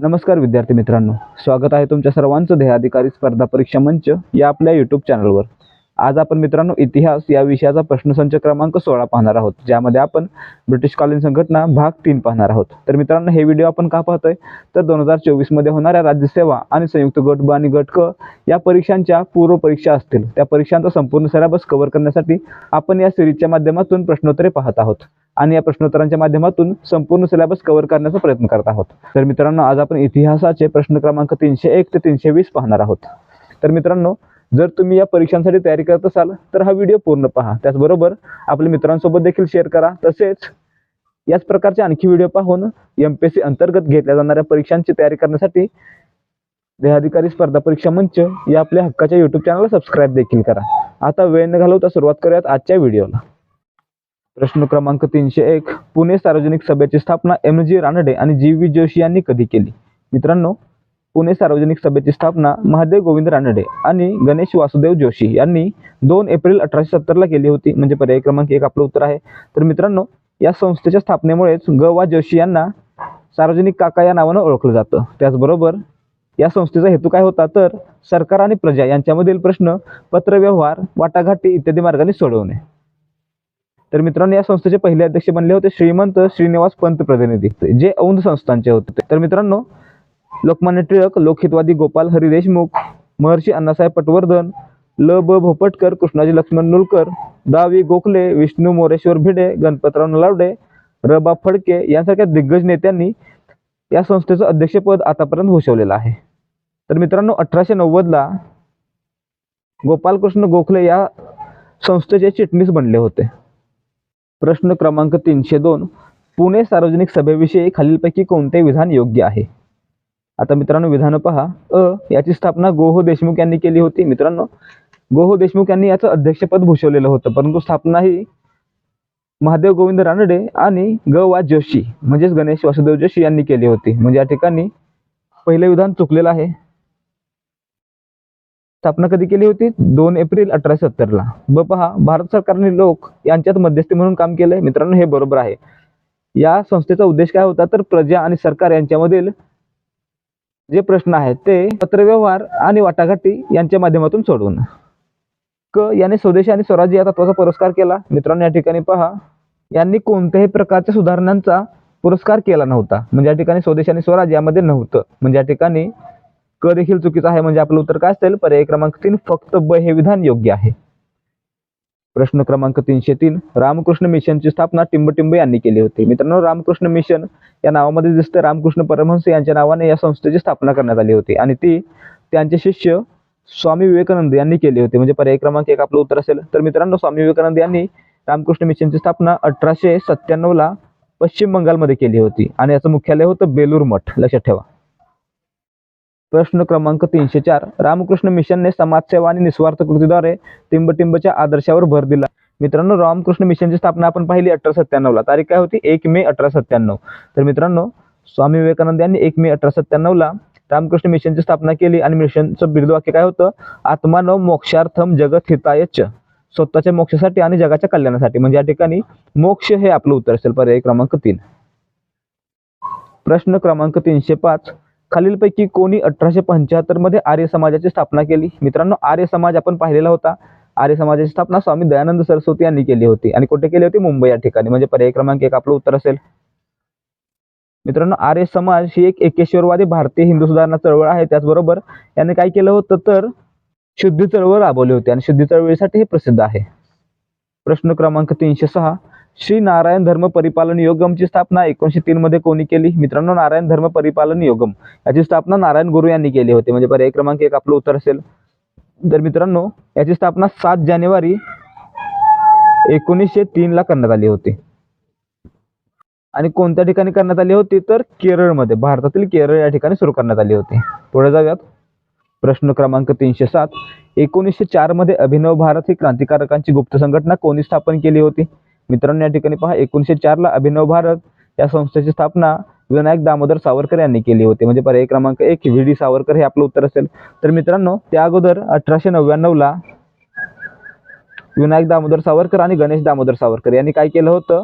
नमस्कार विद्यार्थी मित्रांनो स्वागत आहे तुमच्या सर्वांचं ध्येयाधिकारी स्पर्धा परीक्षा मंच या आपल्या यूट्यूब चॅनलवर आज आपण मित्रांनो इतिहास या विषयाचा प्रश्नसंच क्रमांक सोळा पाहणार आहोत ज्यामध्ये आपण ब्रिटिशकालीन संघटना भाग तीन पाहणार आहोत. तर मित्रांनो हे व्हिडिओ आपण का पाहतोय? तर दोन हजार चोवीसमध्ये होणाऱ्या राज्यसेवा आणि संयुक्त गट ब आणि गट क या परीक्षांच्या पूर्व परीक्षा असतील. त्या परीक्षांचा संपूर्ण सिलेबस कव्हर करण्यासाठी आपण या सिरीजच्या माध्यमातून प्रश्नोत्तरे पाहत आहोत. आणि या प्रश्नोत्तरांच्या माध्यमातून संपूर्ण सिलेबस कव्हर करण्याचा प्रयत्न करत आहोत. तर मित्रांनो आज आपण इतिहासाचे प्रश्न क्रमांक तीनशे एक ते तीनशे वीस पाहणार आहोत. तर मित्रांनो जर तुम्ही या परीक्षांसाठी तयारी करत असाल तर हा व्हिडिओ पूर्ण पहा. त्याचबरोबर आपल्या मित्रांसोबत देखील शेअर करा. तसेच याच प्रकारचे आणखी व्हिडिओ पाहून एम पी एस सी अंतर्गत घेतल्या जाणाऱ्या परीक्षांची तयारी करण्यासाठी देहाधिकारी स्पर्धा परीक्षा मंच या आपल्या हक्काच्या युट्यूब चॅनलला सबस्क्राईब देखील करा. आता वेळ न घालवता सुरुवात करूयात आजच्या व्हिडिओला प्रश्न क्रमांक तीनशे एक. पुणे सार्वजनिक सभेची स्थापना एम जी रानडे आणि जी व्ही जोशी यांनी कधी केली? मित्रांनो पुणे सार्वजनिक सभेची स्थापना महादेव गोविंद रानडे आणि गणेश वासुदेव जोशी यांनी दोन एप्रिल अठराशे सत्तरला केली होती. म्हणजे पर्याय क्रमांक एक आपलं उत्तर आहे. तर मित्रांनो या संस्थेच्या स्थापनेमुळेच ग वा जोशी यांना सार्वजनिक काका या नावानं ओळखलं जातं. त्याचबरोबर या संस्थेचा हेतू काय होता? तर सरकार आणि प्रजा यांच्यामधील प्रश्न पत्रव्यवहार वाटाघाटी इत्यादी मार्गाने सोडवणे. तर मित्रांनो या संस्थेचे पहिले अध्यक्ष बनले होते श्रीमंत श्रीनिवास पंत प्रतिनिधी जे औंध संस्थांचे होते. तर मित्रांनो लोकमान्य टिळक लोकहितवादी गोपाल हरी देशमुख महर्षी अण्णासाहेब पटवर्धन ल ब भोपटकर कृष्णाजी लक्ष्मण नुलकर दा गोखले विष्णू मोरेश्वर भिडे गणपतराव नलावडे रबा फडके यांसारख्या दिग्गज नेत्यांनी या संस्थेचं अध्यक्षपद आतापर्यंत भूषवलेलं आहे. तर मित्रांनो अठराशे नव्वदला गोपालकृष्ण गोखले या संस्थेचे चिटणीस बनले होते. प्रश्न क्रमांक तीनशे दोन. पुणे सार्वजनिक सभेविषयी खालीलपैकी कोणते विधान योग्य आहे? आता मित्रांनो विधान पहा. अ याची स्थापना गोहो देशमुख यांनी केली होती. मित्रांनो गोहो देशमुख यांनी याचं अध्यक्षपद भूषवलेलं होतं परंतु स्थापना ही महादेव गोविंद रानडे आणि ग वा जोशी म्हणजेच गणेश वासुदेव जोशी यांनी केली होती. म्हणजे या ठिकाणी पहिलं विधान चुकलेलं आहे. स्थापना कधी केली होती? दोन एप्रिल अठराशे सत्तरला ब पहा भारत सरकारने लोक यांच्यात मध्यस्थी म्हणून काम केलंय. मित्रांनो हे बरोबर आहे. या संस्थेचा उद्देश काय होता? तर प्रजा आणि सरकार यांच्यामधील जे प्रश्न आहेत ते पत्रव्यवहार आणि वाटाघाटी यांच्या माध्यमातून सोडवून. क याने स्वदेशी आणि स्वराज्य या तत्वाचा पुरस्कार केला. मित्रांनो या ठिकाणी पहा यांनी कोणत्याही प्रकारच्या सुधारणांचा पुरस्कार केला नव्हता. म्हणजे या ठिकाणी स्वदेशी आणि स्वराज्य यामध्ये नव्हतं. म्हणजे या ठिकाणी क देखील चुकीचं आहे म्हणजे आपलं उत्तर काय असेल? पर्याय क्रमांक तीन फक्त ब हे विधान योग्य आहे. प्रश्न क्रमांक तीनशे तीन रामकृष्ण मिशनची स्थापना टिंबटिंब यांनी केली होती. मित्रांनो रामकृष्ण मिशन या नावामध्ये दिसतं रामकृष्ण परमहंस यांच्या नावाने या संस्थेची स्थापना करण्यात आली होती. आणि ती त्यांचे शिष्य स्वामी विवेकानंद यांनी केली होती. म्हणजे पर्याय क्रमांक एक आपलं उत्तर असेल. तर मित्रांनो स्वामी विवेकानंद यांनी रामकृष्ण मिशनची स्थापना अठराशे सत्त्याण्णवला पश्चिम बंगालमध्ये केली होती. आणि याचं मुख्यालय होतं बेलूर मठ. लक्षात ठेवा. प्रश्न क्रमांक तीनशे चार. रामकृष्ण मिशनने समाजसेवा आणि निस्वार्थ कृतीद्वारे टिंबटिंबच्या आदर्शावर भर दिला. मित्रांनो रामकृष्ण मिशनची स्थापना आपण पाहिली अठरा सत्त्याण्णवला. तारीख काय होती? एक मे अठरा सत्त्याण्णव. तर मित्रांनो स्वामी विवेकानंद यांनी एक मे अठरा सत्त्याण्णवला रामकृष्ण मिशनची स्थापना केली आणि मिशनचं बिरुदवाक्य काय होतं? आत्मानो मोक्षार्थम जगत हितायच स्वतःच्या मोक्षासाठी आणि जगाच्या कल्याणासाठी. म्हणजे या ठिकाणी मोक्ष हे आपलं उत्तर असेल. पर्याय क्रमांक तीन. प्रश्न क्रमांक तीनशे पाच. खालीलपैकी कोणी अठराशे पंच्याहत्तरमध्ये आर्य समाजाची स्थापना केली. मित्रांनो आर्य समाज आपण पाहिलेला होता. आर्य समाजाची स्थापना स्वामी दयानंद सरस्वती यांनी केली होती. आणि कुठे केली होती? मुंबई या ठिकाणी. म्हणजे पर्याय क्रमांक एक आपलं उत्तर असेल. मित्रांनो आर्य समाज ही एक एकेश्वरवादी भारतीय हिंदू सुधारणा चळवळ आहे. त्याचबरोबर याने काय केलं होतं तर शुद्धी चळवळ राबवली होती. आणि शुद्धी चळवळीसाठी हे प्रसिद्ध आहे. प्रश्न क्रमांक तीनशे सहा. श्री नारायण धर्म परिपालन योगमची स्थापना एकोणीशे तीन मध्ये कोणी केली? मित्रांनो नारायण धर्म परिपालन योगम. याची स्थापना नारायण गुरु यांनी केली होती. म्हणजे पर्याय क्रमांक एक आपलं उत्तर असेल. तर मित्रांनो याची स्थापना सात जानेवारी एकोणीसशे तीन ला करण्यात आली होती. आणि कोणत्या ठिकाणी करण्यात आली होती? तर केरळमध्ये. भारतातील केरळ या ठिकाणी सुरू करण्यात आली होती. पुढे जाऊयात. प्रश्न क्रमांक तीनशे सात. एकोणीसशे चारमध्ये अभिनव भारत ही क्रांतिकारकांची गुप्त संघटना कोणी स्थापन केली होती? मित्रांनो या ठिकाणी पहा एकोणीसशे चारला अभिनव भारत या संस्थेची स्थापना विनायक दामोदर सावरकर यांनी केली होती. म्हणजे पर्याय क्रमांक एक व्ही. डी. सावरकर हे आपलं उत्तर असेल. तर मित्रांनो त्या अगोदर अठराशे नव्याण्णवला विनायक दामोदर सावरकर आणि गणेश दामोदर सावरकर यांनी काय केलं होतं?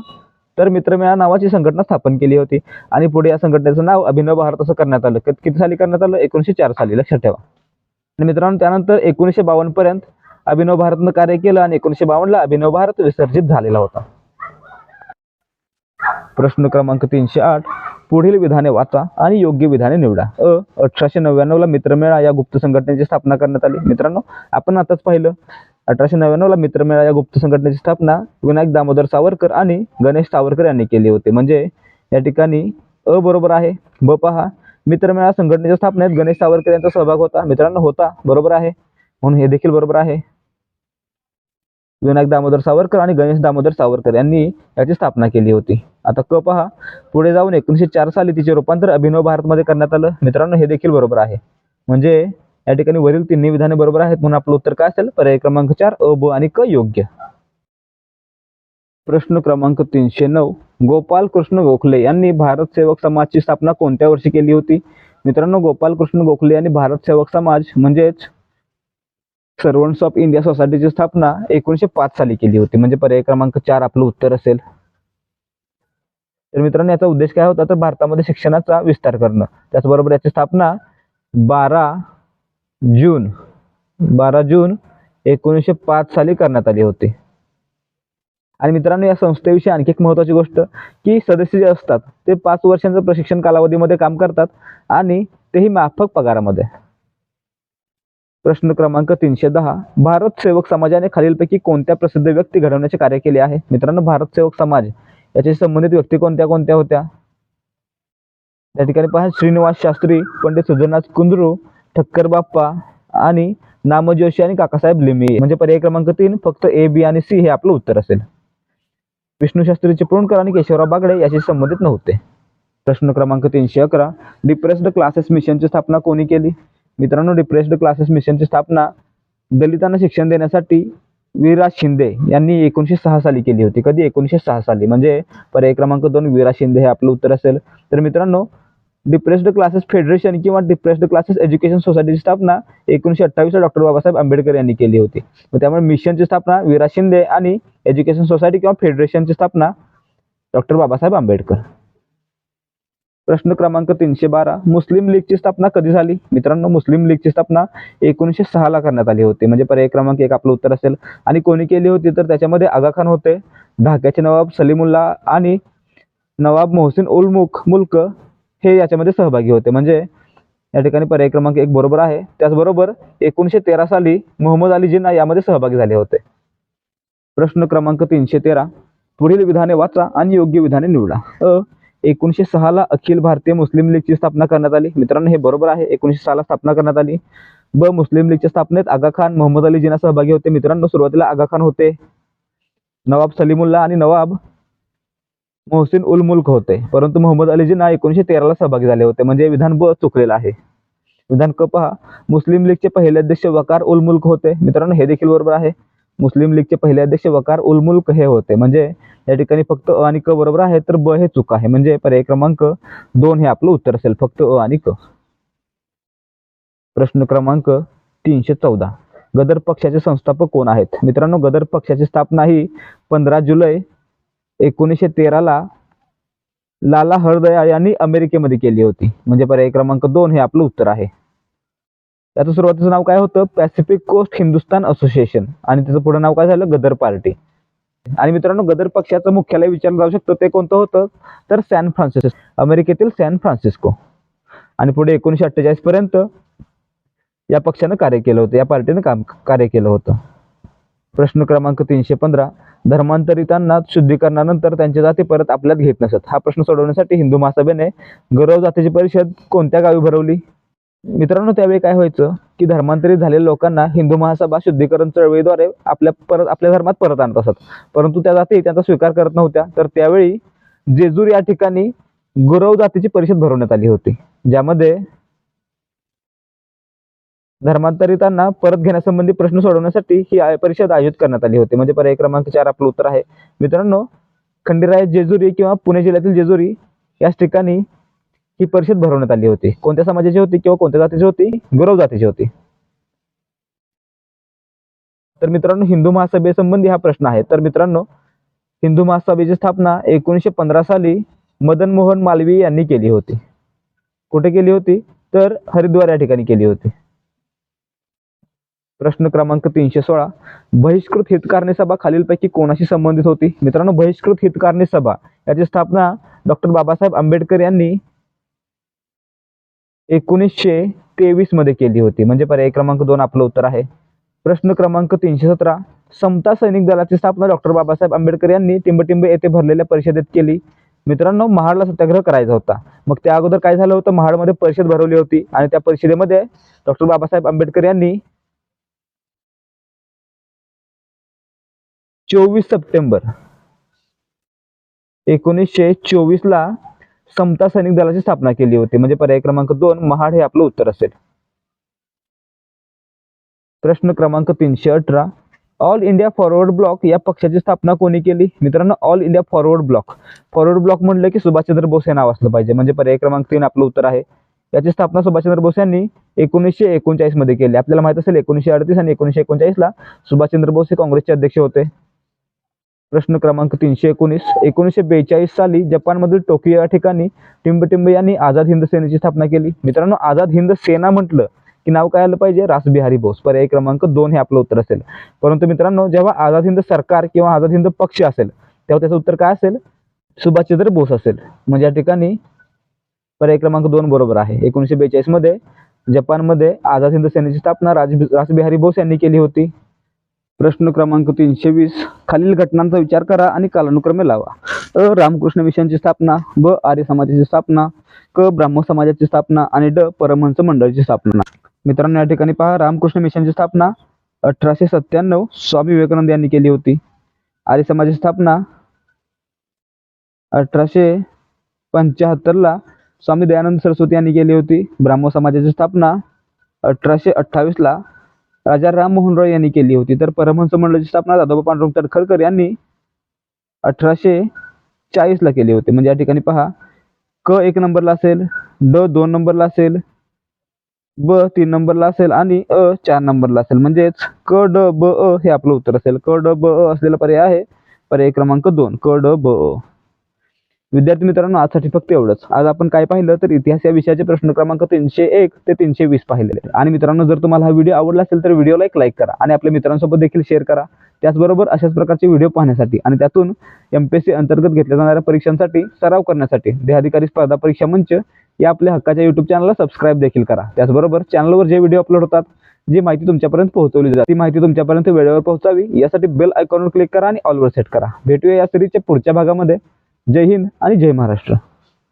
तर मित्रमेळा नावाची संघटना स्थापन केली होती. आणि पुढे या संघटनेचं नाव अभिनव भारत असं करण्यात आलं. किती साली करण्यात आलं? एकोणीसशे चार साली. लक्षात ठेवा. आणि मित्रांनो त्यानंतर एकोणीसशे बावन्न पर्यंत अभिनव भारतनं कार्य केलं आणि एकोणीसशे बावन्नला अभिनव भारत विसर्जित झालेला होता. प्रश्न क्रमांक तीनशे आठ. पुढील विधाने वाचा आणि योग्य विधाने निवडा. अ अठराशे नव्याण्णवला मित्रमेळा या गुप्त संघटनेची स्थापना करण्यात आली. मित्रांनो आपण आताच पाहिलं. अठराशे नव्याण्णवला मित्रमेळा या गुप्त संघटनेची स्थापना विनायक दामोदर सावरकर आणि गणेश सावरकर यांनी केली होती. म्हणजे या ठिकाणी अ बरोबर आहे. ब पहा मित्रमेळा संघटनेच्या स्थापनेत गणेश सावरकर यांचा सहभाग होता. मित्रांनो होता. बरोबर आहे. म्हणून हे देखील बरोबर आहे. विनायक दामोदर सावरकर आणि गणेश दामोदर सावरकर यांनी याची स्थापना केली होती. आता क पहा पुढे जाऊन एकोणीसशे चार साली तिचे रूपांतर अभिनव भारतमध्ये करण्यात आलं. मित्रांनो हे देखील बरोबर आहे. म्हणजे या ठिकाणी वरील तिन्ही विधाने बरोबर आहेत. म्हणून आपलं उत्तर काय असेल? पर्याय क्रमांक चार अ ब आणि क योग्य. प्रश्न क्रमांक तीनशे नऊ गोपाल कृष्ण गोखले यांनी भारत सेवक समाजची स्थापना कोणत्या वर्षी केली होती? मित्रांनो गोपाल कृष्ण गोखले यांनी भारत सेवक समाज म्हणजेच सर्वंट्स ऑफ इंडिया सोसायटीची स्थापना एकोणीसशे पाच साली केली होती. म्हणजे पर्याय क्रमांक चार आपलं उत्तर असेल. तर मित्रांनो याचा उद्देश काय होता? तर भारतामध्ये शिक्षणाचा विस्तार करणं. त्याचबरोबर याची स्थापना बारा जून बारा जून एकोणीसशे पाच साली करण्यात आली होती. आणि मित्रांनो या संस्थेविषयी आणखी एक महत्त्वाची गोष्ट की सदस्य जे असतात ते पाच वर्षांचं प्रशिक्षण कालावधीमध्ये काम करतात आणि तेही माफक पगारामध्ये. प्रश्न क्रमांक तीनशे दहा. भारत सेवक समाजाने खालीलपैकी कोणत्या प्रसिद्ध व्यक्ती घडवण्याचे कार्य केले आहे? मित्रांनो भारत सेवक समाज याच्याशी संबंधित व्यक्ती कोणत्या कोणत्या होत्या? त्या ठिकाणी पहा श्रीनिवास शास्त्री पंडित सुजनाथ कुंद्रू ठक्कर बाप्पा आणि नाम जोशी आणि काकासाहेब लिमे म्हणजे पर्याय क्रमांक तीन फक्त ए बी आणि सी हे आपलं उत्तर असेल. विष्णू शास्त्री चिपळूणकर आणि केशवराव बागडे याशी संबंधित नव्हते. प्रश्न क्रमांक तीनशे अकरा डिप्रेस्ड क्लासेस मिशनची स्थापना कोणी केली? मित्रांनो डिप्रेस्ड क्लासेस मिशनची स्थापना दलितांना शिक्षण देण्यासाठी विराज शिंदे यांनी एकोणीसशे सहा साली केली होती. कधी? एकोणीसशे सहा साली. म्हणजे पर्याय क्रमांक दोन विराज शिंदे हे आपलं उत्तर असेल. तर मित्रांनो डिप्रेस्ड क्लासेस फेडरेशन किंवा डिप्रेस्ड क्लासेस एज्युकेशन सोसायटीची स्थापना एकोणीसशे अठ्ठावीसला डॉक्टर बाबासाहेब आंबेडकर यांनी केली होती. मग त्यामुळे मिशनची स्थापना विराज शिंदे आणि एज्युकेशन सोसायटी किंवा फेडरेशनची स्थापना डॉक्टर बाबासाहेब आंबेडकर. प्रश्न क्रमांक तीनशे बारा. मुस्लिम लीगची स्थापना कधी झाली? मित्रांनो मुस्लिम लीगची स्थापना एकोणीसशे सहाला करण्यात आली होती. म्हणजे पर्याय क्रमांक एक आपलं उत्तर असेल. आणि कोणी केली होती तर त्याच्यामध्ये आगा खान होते ढाक्याचे नवाब सलीमुल्ला आणि नवाब मोहसिन उल मुल्क मुल्क हे याच्यामध्ये सहभागी होते. म्हणजे या ठिकाणी पर्याय क्रमांक एक बरोबर आहे. त्याचबरोबर एकोणीसशे तेरा साली मोहम्मद अली जिन्ना यामध्ये सहभागी झाले होते. प्रश्न क्रमांक तीनशे तेरा. पुढील विधाने वाचा आणि योग्य विधाने निवडा. अ एकोणीसशे सहाला अखिल भारतीय मुस्लिम लीगची स्थापना करण्यात आली. मित्रांनो हे बरोबर आहे. एकोणीसशे सहाला स्थापना करण्यात आली. ब मुस्लिम लीगच्या स्थापनेत आगा खान मोहम्मद अली जिना सहभागी होते. मित्रांनो सुरुवातीला आगा खान होते. नवाब सलीमुल्ला आणि नवाब मोहसिन उल मुल्क होते. परंतु मोहम्मद अली जिना एकोणीसशे तेराला सहभागी झाले होते. म्हणजे विधान ब चुकलेलं आहे. विधान क पहा. मुस्लिम लीगचे पहिले अध्यक्ष वकार उल मुल्क होते. मित्रांनो हे देखील बरोबर आहे. मुस्लिम लीगचे पहिले अध्यक्ष वकार उल मुल्क हे होते. म्हणजे या ठिकाणी फक्त अ आणि क बरोबर आहे तर ब हे चूक आहे. म्हणजे पर्याय क्रमांक दोन हे आपलं उत्तर असेल. फक्त अ आणि क. प्रश्न क्रमांक तीनशे चौदा. गदर पक्षाचे संस्थापक कोण आहेत? मित्रांनो गदर पक्षाची स्थापना ही पंधरा जुलै एकोणीसशे तेराला लाला हरदयाळ यांनी अमेरिकेमध्ये केली होती. म्हणजे पर्याय क्रमांक दोन हे आपलं उत्तर आहे. त्याचं सुरुवातीचं नाव काय होतं? पॅसिफिक कोस्ट हिंदुस्तान असोसिएशन आणि त्याचं पुढे नाव काय झालं? गदर पार्टी आणि मित्रांनो गदर पक्षाचं मुख्यालय विचारलं जाऊ शकतं. ते कोणतं होतं? तर सॅन फ्रान्सिस्को अमेरिकेतील सॅन फ्रान्सिस्को आणि पुढे एकोणीसशे अठ्ठेचाळीस पर्यंत या पक्षानं कार्य केलं होतं. या पार्टीनं काम कार्य केलं होतं. प्रश्न क्रमांक तीनशे पंधरा. धर्मांतरितांना शुद्धीकरणानंतर त्यांच्या जाती परत आपल्यात घेत नसत. हा प्रश्न सोडवण्यासाठी हिंदू महासभेने गौरव जातीची परिषद कोणत्या गावी भरवली? मित्रांनो त्यावेळी काय व्हायचं की धर्मांतरित झालेल्या लोकांना हिंदू महासभा शुद्धीकरण चळवळीद्वारे आपल्या परत आपल्या धर्मात परत आणत असत. परंतु त्या जाती त्यांचा स्वीकार करत नव्हत्या. तर त्यावेळी जेजूर या ठिकाणी गुरव जातीची परिषद भरवण्यात आली होती ज्यामध्ये धर्मांतरितांना परत घेण्यासंबंधी प्रश्न सोडवण्यासाठी ही परिषद आयोजित करण्यात आली होती. म्हणजे पर्याय क्रमांक चार आपलं उत्तर आहे. मित्रांनो खंडेराय जेजुरी किंवा पुणे जिल्ह्यातील जेजुरी याच ठिकाणी ही परिषद भरवण्यात आली होती. कोणत्या समाजाची होती किंवा कोणत्या जातीची होती? गुरव जातीची होती. तर मित्रांनो हिंदू महासभेसंबंधी हा प्रश्न आहे. तर मित्रांनो हिंदू महासभेची स्थापना एकोणीसशे पंधरा साली मदन मोहन मालवीय यांनी केली होती. कुठे केली होती? तर हरिद्वार या ठिकाणी केली होती. प्रश्न क्रमांक तीनशे सोळा. बहिष्कृत हितकारणी सभा खालीलपैकी कोणाशी संबंधित होती? मित्रांनो बहिष्कृत हितकारणी सभा याची स्थापना डॉक्टर बाबासाहेब आंबेडकर यांनी एकोणीसशे तेवीसमध्ये केली होती. म्हणजे पर्याय क्रमांक दोन आपलं उत्तर आहे. प्रश्न क्रमांक तीनशे सतरा. समता सैनिक दलाची स्थापना डॉक्टर बाबासाहेब आंबेडकर यांनी टिंबटिंब येथे भरलेल्या परिषदेत केली. मित्रांनो महाडला सत्याग्रह करायचा होता. मग त्या अगोदर काय झालं होतं? महाडमध्ये परिषद भरवली होती आणि त्या परिषदेमध्ये डॉक्टर बाबासाहेब आंबेडकर यांनी चोवीस सप्टेंबर एकोणीसशे चोवीस ला समता सैनिक दलाची स्थापना केली होती. म्हणजे पर्याय क्रमांक दोन महाड हे आपलं उत्तर असेल. प्रश्न क्रमांक तीनशे अठरा. ऑल इंडिया फॉरवर्ड ब्लॉक या पक्षाची स्थापना कोणी केली? मित्रांनो all India forward block forward block म्हणलं की सुभाषचंद्र बोस हे नाव असलं पाहिजे. म्हणजे पर्याय क्रमांक तीन आपलं उत्तर आहे. याची स्थापना सुभाषचंद्र बोस यांनी एकोणीसशे एकोणचाळीसमध्ये केली. आपल्याला माहीत असेल एकोणीसशे अडतीस आणि एकोणीसशे एकोणचाळीस ला सुभाषचंद्र बोस हे काँग्रेसचे अध्यक्ष होते. प्रश्न क्रमांक तीनशे एकोणीस. एकोणीसशे बेचाळीस साली जपानमधील टोकियो या ठिकाणी टिंबटिंब यांनी आझाद हिंद सेनेची स्थापना केली. मित्रांनो आझाद हिंद सेना म्हटलं की नाव काय आलं पाहिजे? रासबिहारी बोस. पर्याय क्रमांक दोन हे आपलं उत्तर असेल. परंतु मित्रांनो जेव्हा आझाद हिंद सरकार किंवा आझाद हिंद पक्ष असेल तेव्हा त्याचं उत्तर काय असेल? सुभाषचंद्र बोस असेल. म्हणजे या ठिकाणी पर्याय क्रमांक दोन बरोबर आहे. एकोणीसशे बेचाळीसमध्ये जपानमध्ये आझाद हिंद सेनेची स्थापना राज रासबिहारी बोस यांनी केली होती. प्रश्न क्रमांक तीनशे वीस. खालील घटनांचा विचार करा आणि कालानुक्रमे लावा. अ. रामकृष्ण मिशनची स्थापना ब. आर्य समाजाची स्थापना क. ब्राह्मण समाजाची स्थापना आणि ड. परमहंस मंडळाची स्थापना. मित्रांनो या ठिकाणी पहा रामकृष्ण मिशनची स्थापना अठराशे सत्त्याण्णव स्वामी विवेकानंद यांनी केली होती. आर्य समाजाची स्थापना अठराशे पंच्याहत्तरला स्वामी दयानंद सरस्वती यांनी केली होती. ब्राह्मण समाजाची स्थापना अठराशे अठ्ठावीसला राजा राममोहन रॉय यांनी केली होती. तर परमहंस मंडळाची स्थापना दादोबा पांडुरंग तडखरकर यांनी अठराशे चाळीसला केली होती. म्हणजे या ठिकाणी पहा क एक नंबरला असेल ड दोन नंबरला असेल ब तीन नंबरला असेल आणि अ चार नंबरला असेल. म्हणजेच क ड ब अ हे आपलं उत्तर असेल. क ड ब अ असलेला पर्याय आहे. पर्याय क्रमांक दोन. क ड ब अ. विद्यार्थी मित्रांनो आजसाठी फक्त एवढंच. आज आपण काय पाहिलं तर इतिहास या विषयाचे प्रश्न क्रमांक तीनशे एक ते तीनशे वीस पाहिलेले आणि मित्रांनो जर तुम्हाला हा व्हिडिओ आवडला असेल तर व्हिडिओला एक लाईक करा आणि आपल्या मित्रांसोबत देखील शेअर करा. त्याचबरोबर अशाच प्रकारचे व्हिडिओ पाहण्यासाठी आणि त्यातून एम पी एस सी अंतर्गत घेतल्या जाणाऱ्या परीक्षांसाठी सराव करण्यासाठी देहाधिकारी स्पर्धा परीक्षा मंच या आपल्या हक्काच्या यूट्यूब चॅनलला सबस्क्राईब देखील करा. त्याचबरोबर चॅनलवर जे व्हिडिओ अपलोड होतात जी माहिती तुमच्यापर्यंत पोहोचवली जाते ती माहिती तुमच्यापर्यंत वेळेवर पोहोचावी यासाठी बेल आयकॉनवर क्लिक करा आणि ऑलवर सेट करा. भेटूया या सिरीजच्या पुढच्या भागामध्ये. जय हिंद आणि जय महाराष्ट्र.